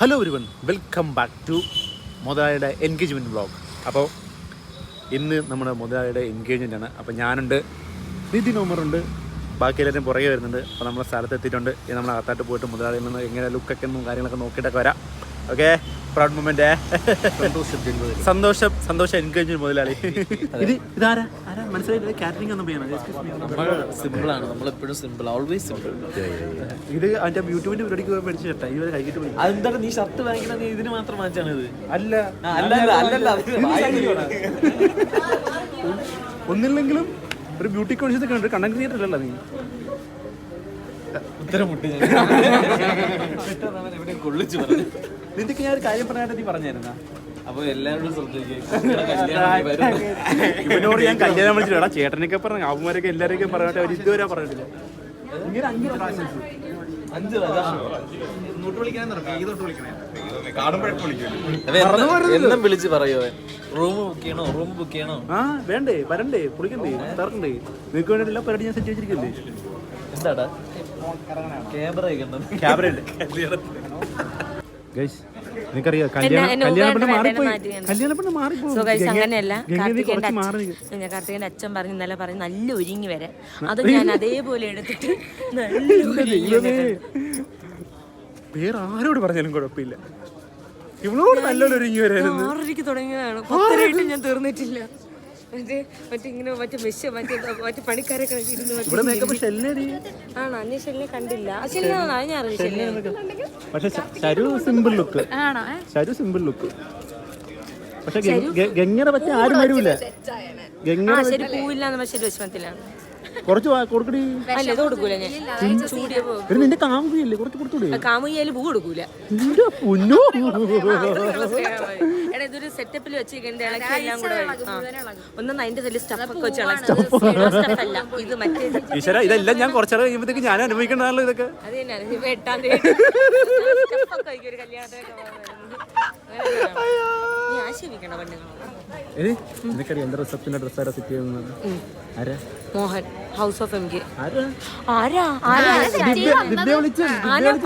Hello ഒരുവൺ welcome back to മുതലാളിയുടെ engagement blog അപ്പോൾ ഇന്ന് നമ്മുടെ മുതലാളിയുടെ എൻഗേജ്മെന്റ് ആണ്. അപ്പോൾ ഞാനുണ്ട് നിതിൻ ഉമറുണ്ട് ബാക്കി എല്ലാവരും പുറകെ വരുന്നുണ്ട്. അപ്പോൾ നമ്മളെ സ്ഥലത്ത് എത്തിയിട്ടുണ്ട് ഇനി നമ്മൾ അകത്തായിട്ട് പോയിട്ട് മുതലാളിയിൽ നിന്ന് എങ്ങനെ ലുക്കൊക്കെ ഒന്നും കാര്യങ്ങളൊക്കെ നോക്കിയിട്ടൊക്കെ വരാം. ഓക്കെ പ്രൗഡ് മൊമെന്റ് സന്തോഷം സന്തോഷം എൻകറേജ് മുതലാളി. ഇത് ഇതാരാ? ആരാ? മനസ്സിലായില്ല. കാറ്ററിംഗ് ഒന്നും ചെയ്യണം സിമ്പിൾ ആണ്. നമ്മൾ എപ്പോഴും സിമ്പിൾ ഓൾവേസ് സിമ്പിൾ ഇത് അതിന്റെ യൂട്യൂബിന്റെ പരിപാടിക്ക് പോയി മേടിച്ച് കേട്ടാ ഇതുവരെ കൈകിട്ട് പോയി. അതെന്താണ് നീ ഷർട്ട് വാങ്ങിക്കണത് നീ ഇതിന് മാത്രം വാങ്ങിച്ചാണ് ഇത്? അല്ല. അല്ലല്ല അല്ലല്ല ഒന്നില്ലെങ്കിലും ഒരു ബ്യൂട്ടി കോൺഷ്യസ് ഒക്കെ ഉണ്ട് കണ്ടന്റ് ക്രിയേറ്റർ അല്ലല്ലോ നീ. ഉത്തരം മുട്ടി പെട്ടെന്ന് അവൻ എവിടെയും കൊള്ളിച്ചു പറഞ്ഞു. നിനക്ക് ഞാൻ ഒരു കാര്യം പറയാനായിട്ട് നീ പറഞ്ഞായിരുന്ന? അപ്പൊ ഇവനോട് ഞാൻ കല്യാണം വിളിച്ചിട്ട് എടാ ചേട്ടനൊക്കെ പറഞ്ഞു അവന്മാരൊക്കെ എല്ലാവരെയൊക്കെ പറഞ്ഞിട്ട് അവർ ഇതുവരെ പറഞ്ഞിട്ടില്ല. ഇങ്ങനെ അഞ്ച് പ്രാവശ്യം. വിളിച്ചു. അഞ്ച് എന്നും വിളിച്ച് പറയോ റൂം ബുക്ക് ചെയ്യണോ? റൂം ബുക്ക് ചെയ്യണോ? ആ വേണ്ടേ വരണ്ടേ കുളിക്കണ്ടേ തറണ്ടേ നിനക്ക് വേണ്ടി പരിപാടി ഞാൻ സെറ്റ് വെച്ചിരിക്കല്ലേ എന്താടാ? ഗൈസ് നിനക്കറിയാം മാറിപ്പോയി. അങ്ങനെയല്ല. കാർത്തികേന്റെ. അച്ഛൻ പറഞ്ഞു ഇന്നലെ പറഞ്ഞു നല്ല ഒരുങ്ങി വരെ. അത് ഞാൻ അതേപോലെ എടുത്തിട്ട് നല്ല വേറെ ആരോട് പറഞ്ഞാലും കുഴപ്പമില്ല. ഇവളോട് നല്ലൊരു ഒരുങ്ങി വരായിരുന്നു. ആറരയ്ക്ക് തുടങ്ങിയതാണ്. ഞാൻ തീർന്നിട്ടില്ല. മറ്റേ മറ്റേ ഇങ്ങനെ മറ്റേ മെഷ് മറ്റേ മറ്റേ പണിക്കാരൊക്കെ ഇരുന്ന് ഇവിടെ മേക്കപ്പ് ഷെല്ലടി ആണോ? അന്യ ശല്യം കണ്ടില്ല. ആ അത് ഞാൻ പക്ഷെ Sharu simple look Sharu simple look പക്ഷെ ഗംഗ- ഗ- പറ്റി ആരും വരൂല. ഗംഗ ആ ശരി പൂവില്ലാന്ന് പക്ഷെ വിഷമത്തിലാണ്. കുറച്ച് കൊടുക്കടി. അല്ല ഇത് കൊടുക്കൂല ഞാൻ. ചൂടിയ നിന്റെ കാമുകയല്ലേ? കുറച്ച് കൊടുത്തൂടെ. കാമുകയിൽ പൂ കൊടുക്കൂല. പൊന്നോ? ഇതൊരു സെറ്റപ്പിൽ വെച്ചിരിക്കുന്നത് ഇളക്കി എല്ലാം കൂടെ ആ. ഒന്നും അതിന്റെ തല്ല് സ്റ്റഫൊക്കെ വെച്ച് സ്റ്റഫ് അല്ല. ഇത് മറ്റേ ഈശ്വര ഇതെല്ലാം ഞാൻ കുറച്ചാൾ കഴിയുമ്പോഴത്തേക്ക് ഞാൻ അനുഭവിക്കണല്ലോ ഇതൊക്കെ. അത് തന്നെ ഇപ്പൊ എട്ടാം തീയതി. സ്റ്റഫൊക്കെ വയ്ക്കും ഒരു കല്യാണത്തിനൊക്കെ നിനക്കറിയാം എന്റെ റിസപ്ഷന്റെ ഡ്രസ് ആരാ സെറ്റ് ചെയ്യുന്നത്? ആരാ? Mohan house of M K ആരാ?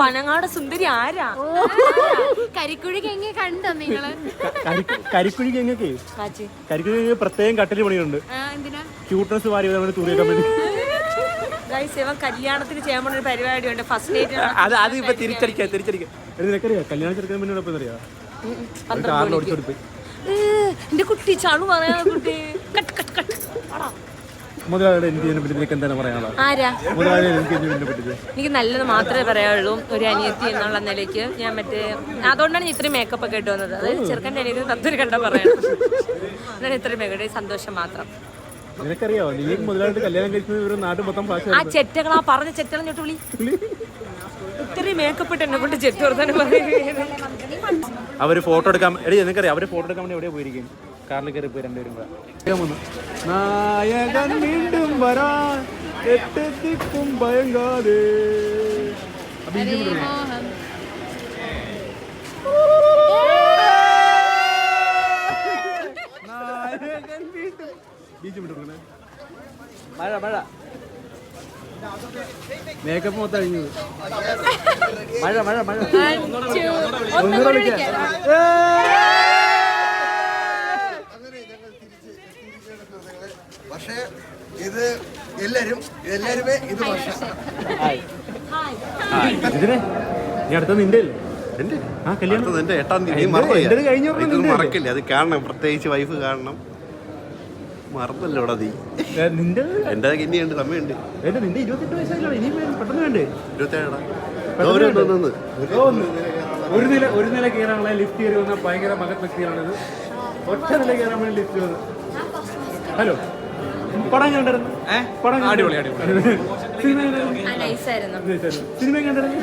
പനങ്ങാട് സുന്ദരി ആരാ? കരിക്കുഴി കെങ്ങ കണ്ടോ നിങ്ങൾ? കരിക്കുഴി കരിക്കുഴി പ്രത്യേകം കട്ടിൽ പണിയുണ്ട് ക്യൂട്ട്നസ് വാരി ഗൈസ് കല്യാണത്തിന് ചെയ്യാൻ പോണ ഒരു പരിപാടി ഉണ്ട്. ഫസ്റ്റ് നൈറ്റ് അത് അത് ഇപ്പൊ തിരിച്ചടിക്കാം തിരിച്ചടിക്കാം. നിനക്കറിയാം? കല്യാണം ചെറുക്കാൻ വേണ്ടി എവിടെ അറിയാം എന്റെ കുട്ടി ചാണു പറയാ കുട്ടി. Cut cut cut. ആടാ. മുതലാളിയുടെ എനിക്ക് എന്താണ് പറയാനുള്ളത്? എനിക്ക് ഇതിനെ പറ്റി എനിക്ക് നല്ലത് മാത്രമേ പറയാനുള്ളൂ ഒരു അനിയത്തി എന്നുള്ള നിലയ്ക്ക് ഞാൻ മറ്റേ അതുകൊണ്ടാണ് ഞാൻ ഇത്രയും മേക്കപ്പ് ഒക്കെ ഇട്ട് വന്നത്. അതായത് ചെറുക്കന്റെ അനിയത്തി തത്തൊരു കണ്ട പറയണം ഇത്രയും മേക്കപ്പ് സന്തോഷം മാത്രം. നിനക്കറിയാവോ? നീ കല്യാണം കഴിക്കുന്നത് ഒരു നാട് മൊത്തം ആ ചെറ്റകൾ ആ പറഞ്ഞ ചെറ്റകൾ ഞൊട്ട് വിളി. ഇത്രയും മേക്കപ്പ് ഇട്ട് എന്നെ കൊണ്ട് ചെറ്റ് വർത്താനം പറയുന്നത് അവർ ഫോട്ടോ എടുക്കാൻ എടി നിനക്കറിയാം അവർ ഫോട്ടോ എടുക്കാൻ വേണ്ടി എവിടെ പോയിരിക്കും? കാറിൽ കയറി പോയി രണ്ടുപേരും കൂടെ. വന്നു. നായകൻ വീണ്ടും വരാൻ എട്ടെത്തിക്കും ഭയങ്കാതെ. നായകൻ വീണ്ടും ബീജം മഴ മഴ. മേക്കപ്പ് മൊത്തം കഴിഞ്ഞു മഴ മഴ മഴ. ഒന്നുകൂടെ വിളിക്കാം. പക്ഷേ ഇത് എല്ലാരും എല്ലാരുമേ ഇത് നീ അടുത്ത നിന്റെ അല്ലേ? എന്റെ ആ കല്യാണം. എട്ടാം തീയതി? മറക്കില്ല. അത് കാണണം. പ്രത്യേകിച്ച് വൈഫ് കാണണം. മറന്നല്ലോ നീ. നിന്റെ? എന്റെ ഇനിയുണ്ട് സമയമുണ്ട്. എന്റെ നിന്റെ ഇരുപത്തെട്ട് വയസ്സായില്ലോ? ഇനി പെട്ടെന്ന് വേണ്ടേ. ഒരു നില ഒരു നില കയറാനുള്ള ലിഫ്റ്റ് കയറി വന്ന ഭയങ്കര മകത് വ്യക്തിയാണിത് ഒറ്റ നില കയറാൻ വേണ്ടി ലിഫ്റ്റ് വന്നു. ഹലോ. പടം കണ്ടിരുന്നു. പടം അടിപൊളി അടിപൊളി സിനിമ? നൈസായിരുന്നു. സിനിമ കണ്ടിരുന്നു?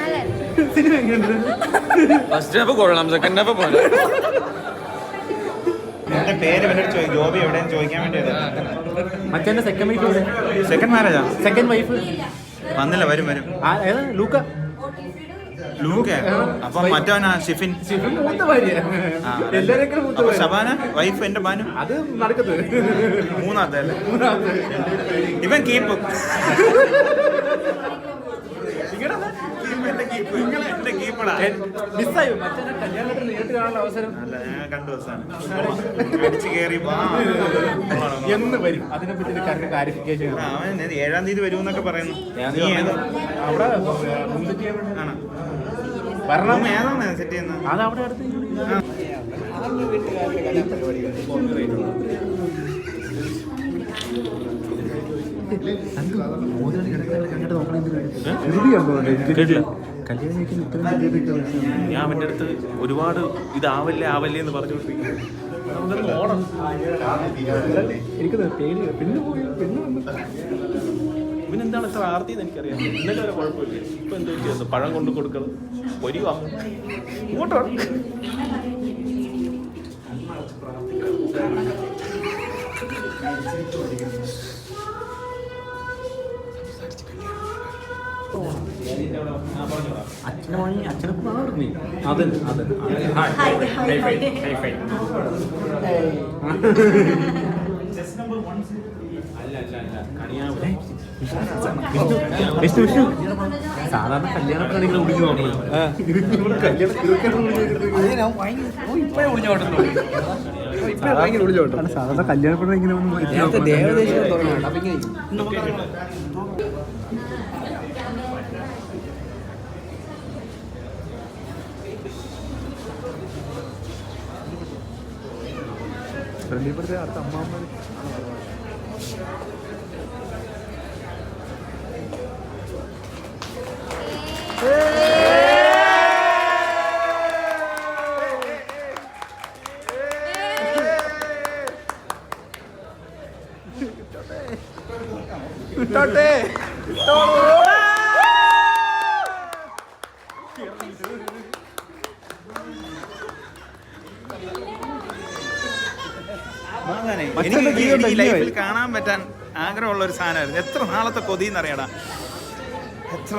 സിനിമ കണ്ടിരുന്നു? ഫസ്റ്റ് ഹാഫ് കൊള്ളാം സെക്കൻഡ് ഹാഫ് പോലെ എന്റെ പേര് ചോദിക്കും ജോബി എവിടെയെന്ന് ചോദിക്കാൻ വേണ്ടിയത് മച്ചന്റെ സെക്കൻഡ് വൈഫ് സെക്കൻഡ് മാരേജാ സെക്കൻഡ് വൈഫ് വന്നില്ല വരും വരും. ഏതാ ലൂക്ക. അപ്പൊ മറ്റവനാ ഷിഫിൻ. ശിവൻ മൂത്ത ഭാര്യ. എല്ലാരെക്കാളും ഷബാന വൈഫ് എന്റെ ബാനു. അത് നടക്കത്ത് മൂന്നാമത്തെ അല്ലേ? ഇവൻ കീപ്പ് എന്റെ കീപ്പ് എന്റെ കീപ്പ് പോടാ. മിസ്സായി മച്ചാനെ കല്യാണത്തിന് നേരിട്ട് കാണാനുള്ള അവസരം. എന്ന് വരും. അതിനെ പറ്റി ക്ലാരിഫിക്കേഷൻ ഏഴാം തീയതി വരുമെന്നൊക്കെ പറയുന്നു. നീ ഏത്? അവിടെ മുൻകൂട്ടി ആണ്? വരണം. റൂം ഏതാണ് സെറ്റ് ചെയ്യുന്നത്? അത് അവിടെ അടുത്ത് കേട്ടില്ല. ഞാൻ അവന്റെ അടുത്ത് ഒരുപാട് ഇതാവല്ലേ ആവല്ലേ എന്ന് പറഞ്ഞുകൊണ്ടിരിക്കുന്നു ഓണം പോയി വന്നു. ഇവനെന്താണ് ഇത്ര ആർത്തി എന്ന് എനിക്കറിയാം. ഇന്നലെ വരെ കുഴപ്പമില്ല. ഇപ്പൊ എന്തോ ചെയ്യുന്നു? പഴം കൊണ്ട് കൊടുക്കണം. വാ. ഇങ്ങോട്ടോ അച്ഛനെ വാങ്ങി അച്ഛനെ പാടുന്നു അതെ അതെ hi hi hi hi Vishnu Vishnu. സാധാരണ കല്യാണത്തിനാണ് ഇങ്ങനെ വിളിച്ചു നോക്കുന്നത് കല്യാണം അല്ല സാധാരണ കല്യാണപ്പെടാൻ ഇങ്ങനെ ഫ്രണ്ടിപ്പുറത്തെ അടുത്ത അമ്മാമ്മ മാതാനെ, ഈ- ലൈഫിൽ കാണാൻ പറ്റാൻ ആഗ്രഹമുള്ള ഒരു സാധനമായിരുന്നു. എത്ര നാളത്തെ കൊതി എന്നറിയടാ എത്ര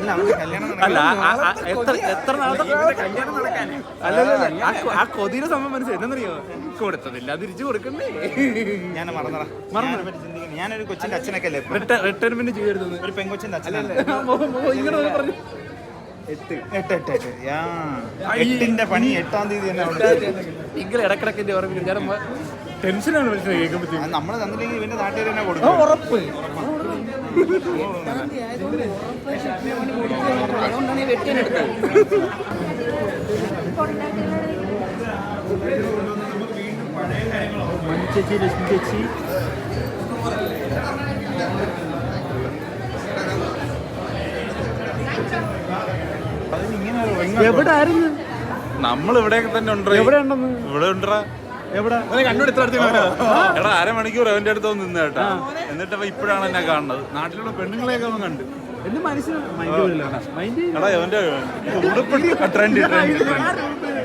നാളത്തെ- അല്ല എത്ര എത്ര നാളത്തെ കല്യാണം നടക്കാനേ അല്ലല്ല ആ കൊതിയുടെ സംഭവം മനസ്സിലായി. എന്നറിയോ കൊടുത്തതില്ല തിരിച്ചു കൊടുക്കണ്ടേ? ഞാൻ മറന്നറ മറന്നോ? ഞാനൊരു കൊച്ചിന്റെ അച്ഛനൊക്കെ അല്ലേ? റിട്ടയർമെന്റ് ചെയ്യരുതെന്ന് ഒരു പെങ്കൊച്ചിന്റെ അച്ഛനല്ലേ ഇങ്ങനെ പറഞ്ഞു. എട്ട് എട്ട് എട്ട് എട്ട്. യാ. എട്ടിന്റെ പണി എട്ടാം തീയതി തന്നെ അവിടെ. ഇങ്ങനെ ഇടക്കിടക്ക് എന്റെ ഓർമ്മ ടെൻഷനാണ് മനസ്സിലായി കേൾക്കുമ്പോഴത്തേക്കും. അത് നമ്മൾ തന്നില്ലെങ്കിൽ ഇവന്റെ നാട്ടുകാർ തന്നെ കൊടുക്കും. ഉറപ്പ്. ചേച്ചി. ലക്ഷ്മി ചേച്ചി എവിടെ ആയിരുന്നു നമ്മൾ ഇവിടെയൊക്കെ തന്നെ ഉണ്ടോ? എവിടെ ഉണ്ടെന്ന് ഇവിടെ ഉണ്ടാ? എടാ അരമണിക്കൂർ അവന്റെ അടുത്ത് വന്ന് നിന്ന് കേട്ടാ. എന്നിട്ട് ഇപ്പോഴാണ് എന്നെ കാണുന്നത്. നാട്ടിലുള്ള പെണ്ണുങ്ങളെയൊക്കെ ഒന്ന് കണ്ട്. എന്റെ മൈൻഡ് പോലില്ല മൈൻഡ് എടാ അവന്റെ ഉടുപ്പിട്ട് ട്രെൻഡ് ട്രെൻഡ്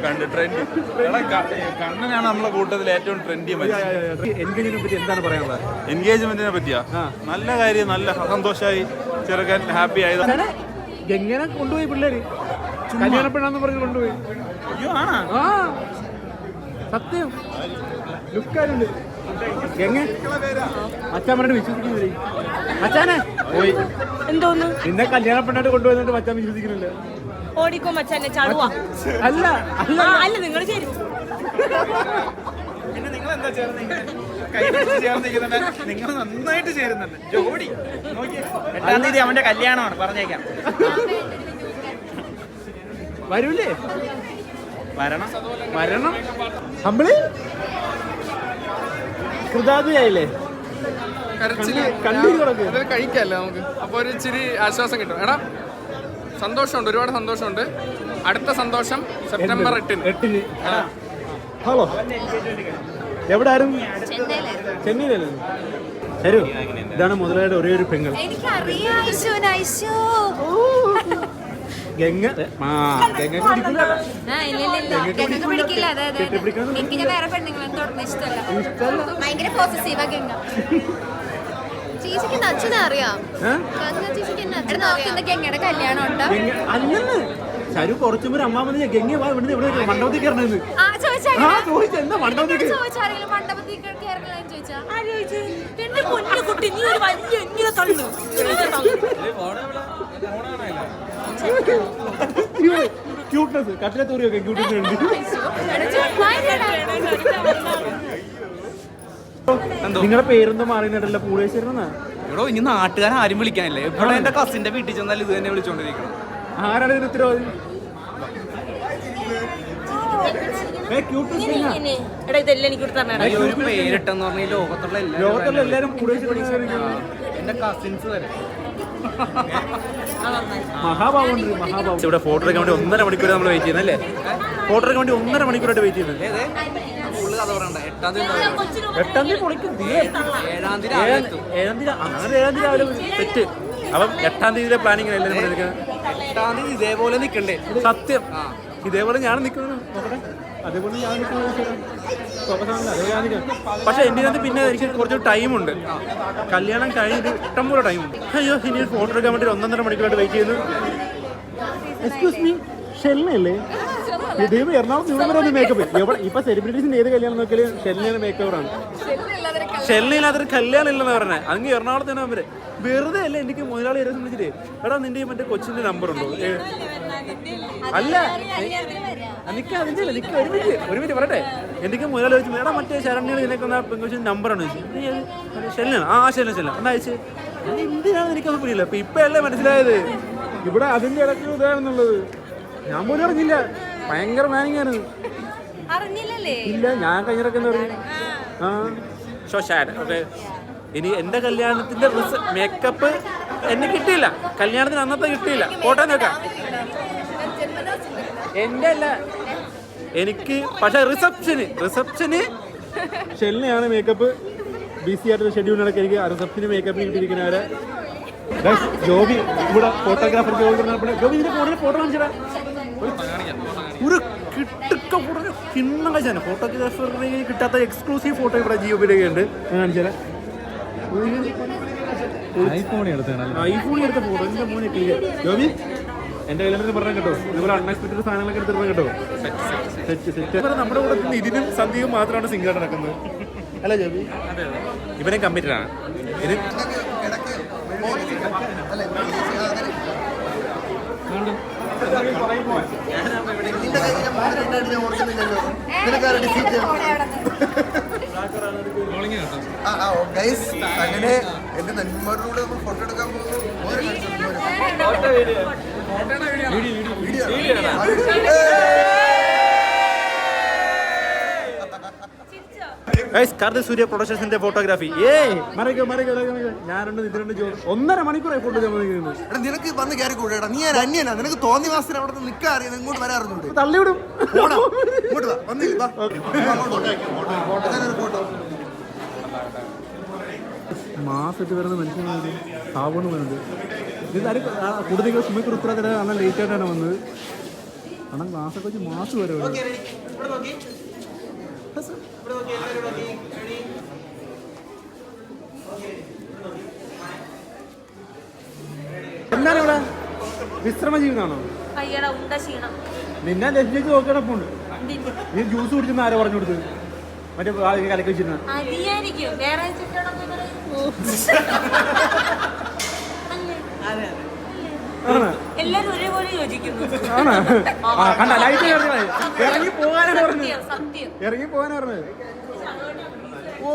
കണ്ട് ട്രെൻഡ് എടാ ക- കണ്ണനാണ് നമ്മളെ കൂട്ടത്തിൽ ഏറ്റവും ട്രെൻഡി മനുഷ്യൻ. എൻഗേജിനെ എന്താണ് പറയാനുള്ളത്? എൻഗേജ്മെന്റിനെ പറ്റിയാ? നല്ല കാര്യം നല്ല സന്തോഷമായി ചെറുക്കൻ ഹാപ്പി ആയത് എങ്ങനെ കൊണ്ടുപോയി പിള്ളേര്. കല്യാണ പെണ്ണാന്ന് പറഞ്ഞ് കൊണ്ടുപോയി. അയ്യോ ആണാ? സത്യം. ലുക്കാരുണ്ട്. എങ്ങനെ? അച്ഛൻ പറഞ്ഞിട്ട് വിശ്വസിക്കുന്നില്ലേ? അച്ഛനെ. പോയി. എന്തോന്ന്? നിന്നെ കല്യാണ പെണ്ണായിട്ട് കൊണ്ടുപോയിട്ട് മച്ചാൻ വിശ്വസിക്കുന്നില്ല? ഓടിക്കോ മച്ചാനെ ചാടുവാ. അല്ല അല്ല അല്ല. നിങ്ങൾ ചേരും. പിന്നെ നിങ്ങൾ എന്താ ചേർന്നിരിക്കുന്നത് നിങ്ങൾ നന്നായിട്ട് ചേരുന്നുണ്ട്. ജോഡി. നോക്കിയേ. എട്ടാം തീയതി അവന്റെ കല്യാണമാണ്. പറഞ്ഞേക്കാം. വരൂലേ? വരണം. വരണം. നമ്മൾ കൃതാതിയായില്ലേ കഴിക്കല്ലേ നമുക്ക്? അപ്പോൾ ഒരു ഇച്ചിരി ആശ്വാസം കിട്ടും. എടാ സന്തോഷമുണ്ട് ഒരുപാട് സന്തോഷമുണ്ട്. അടുത്ത സന്തോഷം സെപ്റ്റംബർ എട്ടിന്. എട്ടിന്. ഹലോ. എവിടെ ആരും ചെന്നൈയിലല്ലേ തരൂ ഇതാണ് മുതലായുടെ ഒരേ ഒരു പെങ്ങൾ പിടിക്കില്ല. അതെ അതെ എനിക്ക് ഞാൻ വേറെ പെണ്ണുങ്ങളെ തൊടുന്ന ഇഷ്ടമല്ല. ഭയങ്കര പോസസീവാ ഗംഗ. ചേച്ചിക്ക് നച്ചനെ അറിയാം. ചേച്ചിക്ക് നച്ചനെ ഗംഗയുടെ കല്യാണം ഉണ്ടോ? ശരു കുറച്ചു മുമ്പ് അമ്മ വന്ന് ഗംഗ വാ ഇവിടുന്ന് ഇവിടെ മണ്ഡപത്തിൽ കയറണത് ആ ചോദിച്ചാ. എന്താ മണ്ഡപത്തിൽ കുട്ടി നീ ഒരു വലിയ എങ്ങനെ തള്ളു. ക്യൂട്ട്നെസ് കട്ടിലെ തൂറിയൊക്കെ ക്യൂട്ട്നെസ് ഉണ്ട് നിങ്ങളുടെ പേരൊന്നും മാറിയിട്ടല്ല പൂളേശ്വരനാ എടോ ഇനി നാട്ടുകാരെ ആരും വിളിക്കാനില്ലേ? ഇവിടെ എന്റെ കസിന്റെ വീട്ടിൽ ചെന്നാൽ ഇത് തന്നെ വിളിച്ചോണ്ടിരിക്കണം. ആരാണ് ഇതിന് ഉത്തരവാദി? ഏ, cuteness എടാ ഇതെല്ലാം എനിക്ക് തരണേടാ ഒരു പേരിട്ടെന്ന് പറഞ്ഞ ലോകത്തുള്ള എല്ലാ ലോകത്തുള്ള എല്ലാരും പൂളേശ്വരൻ എന്റെ കസിൻസ് വരെ. ഇവിടെ ഫോട്ടോ എടുക്കാൻ വേണ്ടി ഒന്നര മണിക്കൂർ നമ്മൾ വെയിറ്റ് ചെയ്യുന്നത് അല്ലേ? ഫോട്ടോ എടുക്കാൻ വേണ്ടി ഒന്നര മണിക്കൂറായിട്ട് വെയിറ്റ് ചെയ്യുന്നത്. എട്ടാം തീയതി പൊളിക്കും. ഏഴാം തീയതി ഏഴാം തീയതി അങ്ങനെ ഏഴാം തീയതി രാവിലെ തെറ്റ്. അപ്പം എട്ടാം തീയതിയിലെ പ്ലാനിങ് എട്ടാം തീയതി ഇതേപോലെ നിൽക്കണ്ടേ സത്യം. ഇതേപോലെ ഞാൻ നിൽക്കുന്നത് നോക്കട്ടെ. പക്ഷെ എന്റെ ഇതിനകത്ത് പിന്നെ എനിക്ക് കുറച്ച് ടൈമുണ്ട്. കല്യാണം കഴിഞ്ഞിട്ട് ഇഷ്ടം പോലെ ടൈമുണ്ട്. അയ്യോ ഇനി ഫോട്ടോ എടുക്കാൻ വേണ്ടി ഒരു ഒന്നൊന്നര മണിക്കൂറായിട്ട് വെയിറ്റ് ചെയ്യുന്നു. Excuse me ഷെല്ലല്ലേ? ദൈവം എറണാകുളം ഒന്ന് മേക്കപ്പ് ഇപ്പൊ സെലിബ്രിറ്റീസിന്റെ ഏത് കല്യാണം നോക്കിയാലും ഷെല്ലിന് മേക്കവറാണ് ഷെല്ലില്ലാത്തൊരു കല്യാണം ഇല്ലെന്ന് പറഞ്ഞത് അങ്ങ് എറണാകുളത്ത് തന്നെ അവർ വെറുതെ അല്ല എനിക്ക് മുതലാളി ദിവസം വിളിച്ചിട്ട്? എടാ നിന്റെ മറ്റേ കൊച്ചിന്റെ നമ്പർ ഉണ്ടോ അല്ല എനിക്ക് അതിന്റെ അല്ല നിക്ക് ഒരു മിനിറ്റ് ഒരു മിനിറ്റ് പറയട്ടെ. എനിക്ക് മുതലാളി ചോദിച്ചു എടാ മറ്റേ ശരണ്യ നിനക്ക് എന്നാ പെങ്കൊച്ചിന്റെ നമ്പറാണ് ചോദിച്ചു. ഷെല്ലാണ് ആ ശെല്ലാണ് ശെല്ലാം എന്നാ അയച്ചു എന്തിനാണെന്ന് എന്തിനാണ് എനിക്കത് പിടിയില്ല. അപ്പൊ ഇപ്പൊ അല്ലേ മനസ്സിലായത്? ഇവിടെ അതിന്റെ ഇടയ്ക്ക് ഇതാണെന്നുള്ളത്. ഞാൻ പോലും അറിഞ്ഞില്ല. ഭയങ്കര മാനിങ്ങാണ് ആണ് ഇല്ല ഞാൻ കഴിഞ്ഞിടക്ക് എന്താ പറഞ്ഞു ആ. ഷോ ഷാഡ് ഓക്കെ ഇനി എന്റെ കല്യാണത്തിന്റെ മേക്കപ്പ് എന്നെ കിട്ടിയില്ല. കല്യാണത്തിന് അന്നത്തെ കിട്ടിയില്ല. ഫോട്ടോ നോക്കാം എന്റെ അല്ല എനിക്ക് പക്ഷെ റിസപ്ഷന് റിസപ്ഷന് ഷെല്ലിനെയാണ് മേക്കപ്പ് ബിസി ആയിട്ട് ഷെഡ്യൂൾ നടക്കുക എനിക്ക് റിസപ്ഷന് മേക്കപ്പ് കിട്ടിയിരിക്കുന്നവരെ ജോബി ഇവിടെ ഫോട്ടോഗ്രാഫർ ജോബി ജോബി ഇതിന്റെ ഫോട്ടോ കാണിച്ചടാ. ഒരു കിട്ടുക്ക ഫോട്ടോ കിണ്ണം കഴിച്ചാണ് ഫോട്ടോഗ്രാഫറിന് കിട്ടാത്ത എക്സ്ക്ലൂസീവ് ഫോട്ടോ ഇവിടെ ജിയോബിയുടെ ഉണ്ട്. ഞാൻ കാണിച്ചാലേ ഐഫോൺ എടുത്ത ഫോട്ടോ എന്റെ മോനെ ക്ലിയർ ജോബി എന്റെ കയ്യിലെടുത്ത് പറഞ്ഞ കേട്ടോ. ഇതുപോലെ അൺഎക്സ്പെക്ടഡ് സാധനങ്ങളൊക്കെ എടുത്തിരുന്ന കേട്ടോ. സെറ്റ് സെറ്റ് നമ്മുടെ കൂടെ നിന്ന് ഇതിനും സന്ധ്യയും മാത്രമാണ് സിംഗർ നടക്കുന്നത്. അല്ല ജോബി? ഇവനെ കമ്മിറ്റഡ് ആണ്. ഇത് നിന്റെ കയ്യിൽ ഉണ്ടായിട്ട് ഞാൻ ഓർക്കുന്നില്ലല്ലോ? നിനക്കാരുടെ സീറ്റ് ആ ആ ഗൈസ് അങ്ങനെ എന്റെ നന്മമാരുടെ കൂടെ നമ്മൾ ഫോട്ടോ എടുക്കാൻ പോകുന്നു. Video video. Guys Karthik Surya പ്രൊഡക്ഷൻസിന്റെ ഫോട്ടോഗ്രാഫി ഏ മറിക്കോ ഞാൻ ഞാനുണ്ട് ഇതിനുണ്ട് ജോ ഒന്നര മണിക്കൂറായി ഫോട്ടോ ഞാൻ വന്നിരിക്കുന്നു. എടാ നിനക്ക് വന്ന് കയറി കൂടാ നീ ഞാൻ അന്യനാ. നിനക്ക് തോന്നി മാസത്തിന് അവിടെ നിന്ന് നിൽക്കാൻ അറിയാം. ഇങ്ങോട്ട് വരാറുണ്ട് തള്ളിവിടും. പോടാ. ഇങ്ങോട്ട് വാ. വന്നില്ല വാ. അങ്ങനൊരു ഫോട്ടോ മാസത്തിൽ വരുന്ന മനുഷ്യനാണ് സാബുണ് വരുന്നത് ഇത് ആരും കൂടുതൽ സുമിക്ക് ഉത്തരവാദിത്തം അന്ന് ലേറ്റ് ആയിട്ടാണ് വന്നത്. കാരണം ക്ലാസ്സൊക്കെ വെച്ച് മാസം വരെ വരും. എന്താണ് ഇവിടെ വിശ്രമ ജീവിതമാണോ? അയ്യടാ ഉണ്ട ക്ഷീണം. നിന്നെ ലക്ഷ്മിക്ക് നോക്കണപ്പോണ്ട് നീ ജ്യൂസ് കുടിച്ചെന്ന് ആരെ പറഞ്ഞു കൊടുത്തത്? മറ്റേ കലക്കി വെച്ചിരുന്ന. അതിയായിരിക്കും വേറെ എല്ലാരും ഒരേപോലെ യോജിക്കുന്നു. ആണ്. ആ കണ്ട ലൈറ്റ് ഇറങ്ങി പോകാനാണ് പറഞ്ഞത്. സത്യം. ഇറങ്ങി പോകാനാ പറഞ്ഞത്. ഓ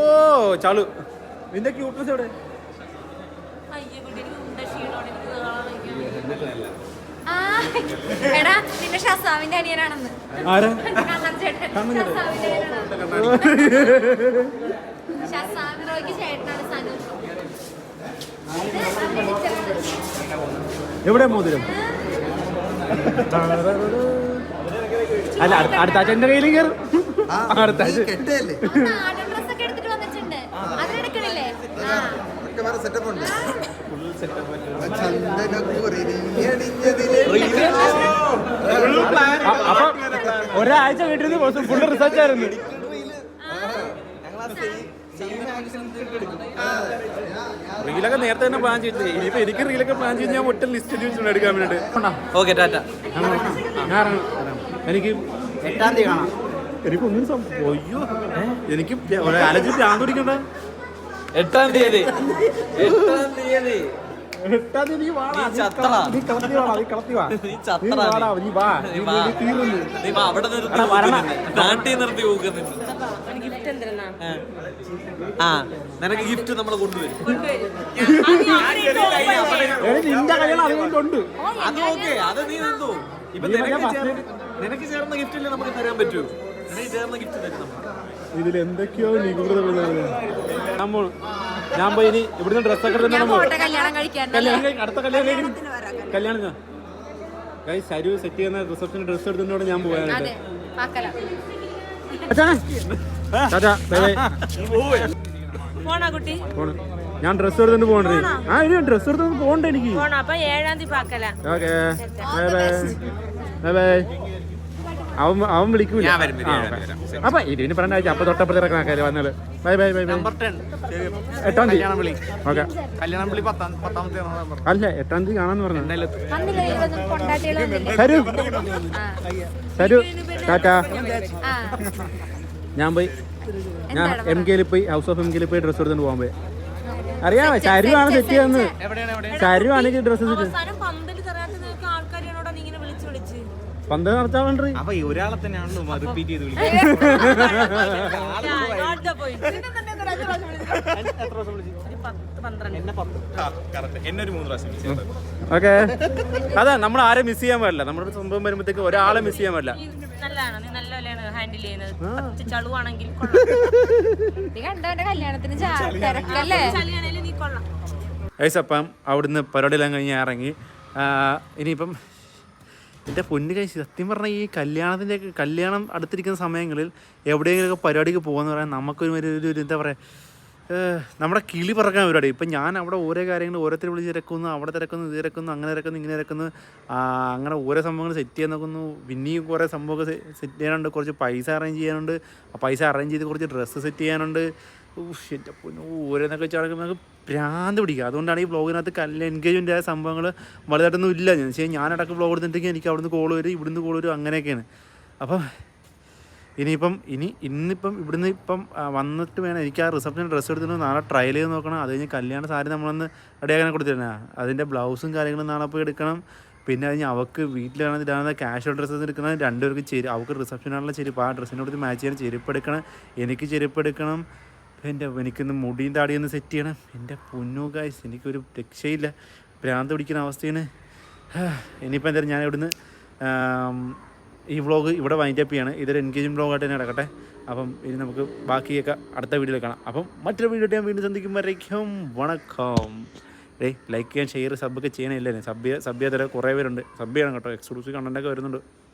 ചളു. നിന്റെ ക്യൂട്ട്നസ് എവിടെ? അയ്യോ കുട്ടി എനിക്ക് ഉണ്ട ക്ഷീണമാണ്. എനിക്ക് കാണാൻ വയ്യ. ആ എടാ നിന്റെ ഷസാവിന്റെ അനിയനാണെന്ന്. ആരാ? കണ്ണൻ ചേട്ടൻ. ഷസാവിന്റെ അനിയനാണ്. ഷസാവ് റോയ്ക്ക് ചേട്ടനാണ് സനു. എവിടെ മോതിരം? അല്ല അടുത്ത- അച്ഛന്റെ ആഴ്ച എന്റെ കയ്യിലും കയറും അടുത്ത ആഴ്ച സെറ്റപ്പ് ഉണ്ട്. അപ്പൊ ഒരാഴ്ച വീട്ടിൽ നിന്ന് ഫുൾ റിസർച്ച് ആയിരുന്നു. റീലൊക്കെ നേരത്തെ തന്നെ പ്ലാൻ ചെയ്തു ഇനിയിപ്പോ എനിക്ക് റീലൊക്കെ പ്ലാൻ ചെയ്ത് ഞാൻ ഒറ്റ ലിസ്റ്റ് വെച്ചിട്ടുണ്ട് എടുക്കാൻ വേണ്ടിട്ട് ഓക്കെ ടാറ്റ. എനിക്ക് എട്ടാം തീയതി കാണാം. എനിക്കൊന്നും സംഭവം അയ്യോ. എനിക്ക് അലജി പ്രാന്ത് പിടിക്കണ്ട. എട്ടാം തീയതി. എട്ടാം തീയതി. അവിടെ. നാട്ടിൽ നിർത്തി ആ നിനക്ക് ഗിഫ്റ്റ് നമ്മൾ കൊണ്ടുവരും. അത് ഓക്കെ അത് നീ ഇപ്പൊ നിനക്ക് ചേർന്ന ഗിഫ്റ്റ് അല്ലേ നമുക്ക് തരാൻ പറ്റൂ? നിനക്ക് ചേർന്ന ഗിഫ്റ്റ് തരും നമ്മൾ ഇതിൽ എന്തൊക്കെയോ നിഗൂഢത ഞാൻ പോണു ഞാൻ പോയി ഇനി ഇവിടുന്ന് ഡ്രസ്സൊക്കെ കല്യാണം അടുത്ത കല്യാണം കല്യാണം. കൈ ശരു സെറ്റ് ചെയ്യുന്ന റിസപ്ഷൻ ഡ്രസ്സ് എടുത്തോട് ഞാൻ പോണോ ഞാൻ ഡ്രസ് എടുത്തോണ്ട് പോകണ്ടേ. ആ ഇനി ഡ്രസ് എടുത്തോണ്ട് പോകണ്ടേ എനിക്ക്. Okay. Bye bye. Bye bye. അവൻ അവൻ വിളിക്കൂല. ഞാൻ വരും, വരും. അപ്പൊ ഇതിന് പറഞ്ഞ അപ്പൊ കാര്യം വന്നാൽ bye bye bye bye. Number ten. എട്ടാം തീയതി. കല്യാണം വിളി ഓക്കെ. കല്യാണം വിളി പത്താം പത്താമത്തെ നമ്പർ? അല്ല എട്ടാം തീയതി കാണാന്ന് പറഞ്ഞു? വന്നില്ലേ ഇതൊന്നും കൊണ്ടാട്ടികൾ വന്നില്ലേ? സരു. ആ. സരു. ടാറ്റാ. ആ. ഞാൻ പോയി. ഞാൻ എം കെയിൽ പോയി ഹൗസ് ഓഫ് എം കെയിൽ പോയി ഡ്രസ്സ് എടുത്തോണ്ട് പോകാൻ പോയി. അറിയാമോ ചരുവാണ് സെറ്റ് ചെയ്യുന്നത്. ചരുവാണെങ്കിൽ ഡ്രസ്സ് സെറ്റ് അവസാനം പന്ത് നടത്താൻ വേണ്ടി. അപ്പൊ ഈ ഒരാളെ തന്നെയാണല്ലോ റിപ്പീറ്റ് ചെയ്ത് വിളിക്കുന്നത്. ഓക്കെ. അതാ നമ്മൾ ആരെ മിസ് ചെയ്യാൻ പാടില്ല. നമ്മുടെ സംഭവം വരുമ്പോഴത്തേക്ക് ഒരാളെ മിസ് ചെയ്യാൻ പാടില്ല. ഏസപ്പം നല്ലതാണ്. നീ നല്ല പോലെയാണ് ഹാൻഡിൽ ചെയ്യുന്നത്. പച്ച ചളുവാണെങ്കിൽ നീ കണ്ടവന്റെ കല്യാണത്തിന് ചാ- തിരക്കല്ലേ? ചളിയാണെങ്കിലും നീ കൊള്ളാം. ഗൈസ് അപ്പം അവിടുന്ന് പരിപാടിയെല്ലാം കഴിഞ്ഞ് ഇറങ്ങി. ഇനിയിപ്പം എന്റെ പൊന്നു കഴിച്ച് സത്യം പറഞ്ഞാൽ ഈ കല്യാണത്തിന്റെ കല്യാണം അടുത്തിരിക്കുന്ന സമയങ്ങളിൽ എവിടെയെങ്കിലുമൊക്കെ പരിപാടിക്ക് പോകുമെന്ന് പറയാൻ നമുക്കൊരു ഒരു ഒരു എന്താ പറയുക നമ്മുടെ കിളി പറക്കാൻ പരിപാടി ഇപ്പം ഞാൻ അവിടെ ഓരോ കാര്യങ്ങൾ ഓരോരുത്തർ വിളിച്ച് ഇറക്കുന്നു അവിടെ തിരക്കുന്നു ഇത് ഇറക്കുന്നു അങ്ങനെ ഇറക്കുന്നു ഇങ്ങനെ ഇറക്കുന്നു അങ്ങനെ ഓരോ സംഭവങ്ങൾ സെറ്റ് ചെയ്യാൻ നോക്കുന്നു. പിന്നെയും കുറേ സംഭവമൊക്കെ സെറ്റ് ചെയ്യാനുണ്ട്. കുറച്ച് പൈസ അറേഞ്ച് ചെയ്യാനുണ്ട്. ആ പൈസ അറേഞ്ച് ചെയ്ത് കുറച്ച് ഡ്രസ്സ് സെറ്റ് ചെയ്യാനുണ്ട്. എന്റെ പൊന്നു ഓരോന്നൊക്കെ വെച്ച് നടക്കുമ്പോൾ നമുക്ക് ഭ്രാന്ത് പിടിക്കുക അതുകൊണ്ടാണ് ഈ വ്ളോഗിനകത്ത് കല്ല് എൻഗേജ്മെന്റ് ആയ സംഭവങ്ങൾ വലുതായിട്ടൊന്നും ഇല്ല. ഞാൻ വെച്ചാൽ ഞാനടക്കം വ്ളോഗ് എടുത്തിട്ടുണ്ടെങ്കിൽ എനിക്ക് അവിടുന്ന് കോൾ വരും ഇവിടുന്ന് കോൾ വരും അങ്ങനെയൊക്കെയാണ്. അപ്പം ഇനിയിപ്പം ഇനി ഇന്നിപ്പം ഇവിടുന്ന് ഇപ്പം വന്നിട്ട് വേണം എനിക്ക് ആ റിസപ്ഷൻ ഡ്രസ്സ് എടുത്തിട്ട് നാളെ ട്രയൽ ചെയ്ത് നോക്കണം. അത് കഴിഞ്ഞ് കല്യാണ സാരി നമ്മളൊന്ന് റെഡിയാക്കാൻ കൊടുത്തിരുന്ന. അതിന്റെ ബ്ലൗസും കാര്യങ്ങളും നാളെ പോയി എടുക്കണം. പിന്നെ കഴിഞ്ഞ് അവൾക്ക് വീട്ടിലാണ് ഇതാണ് ക്യാഷ്വൽ ഡ്രസ്സ് എടുക്കണം. രണ്ടുപേർക്ക് ചെരി അവൾക്ക് റിസപ്ഷനാണുള്ള ചെരുപ്പ് ആ ഡ്രസ്സിനോട് മാച്ച് ചെയ്യാൻ ചെരുപ്പ് എടുക്കണം. എനിക്ക് ചെരുപ്പ് എടുക്കണം. എന്റെ എനിക്കൊന്ന് മുടിയും താടിയൊന്ന് സെറ്റ് ചെയ്യണം. എന്റെ പൊന്നു കായ്സ് എനിക്കൊരു രക്ഷയില്ല. ഭ്രാന്ത് പിടിക്കുന്ന അവസ്ഥയാണ്. ഇനിയിപ്പോൾ എന്തായാലും ഞാൻ ഇവിടുന്ന് ഈ വ്ളോഗ് ഇവിടെ വൈൻഡ് അപ്പ് ചെയ്യാണ്. ഇതൊരു എൻഗേജിങ് വ്ളോഗായിട്ട് തന്നെ നടക്കട്ടെ. അപ്പം ഇനി നമുക്ക് ബാക്കിയൊക്കെ അടുത്ത വീഡിയോയിൽ കാണാം. അപ്പം മറ്റൊരു വീഡിയോ ഞാൻ വീണ്ടും സന്ധിക്കുമ്പോഴേക്കും വണക്കം. ഡേ ലൈക്ക് ചെയ്യാൻ ഷെയർ സബ്ബൊക്കെ ചെയ്യണമില്ലേ സബ്ബ് സബ്ബ് തരം കുറേ പേരുണ്ട്. സബ്ബ് ചെയ്യണം കേട്ടോ. എക്സ്ക്ലൂസീവ് കണ്ടന്റൊക്കെ വരുന്നുണ്ട്.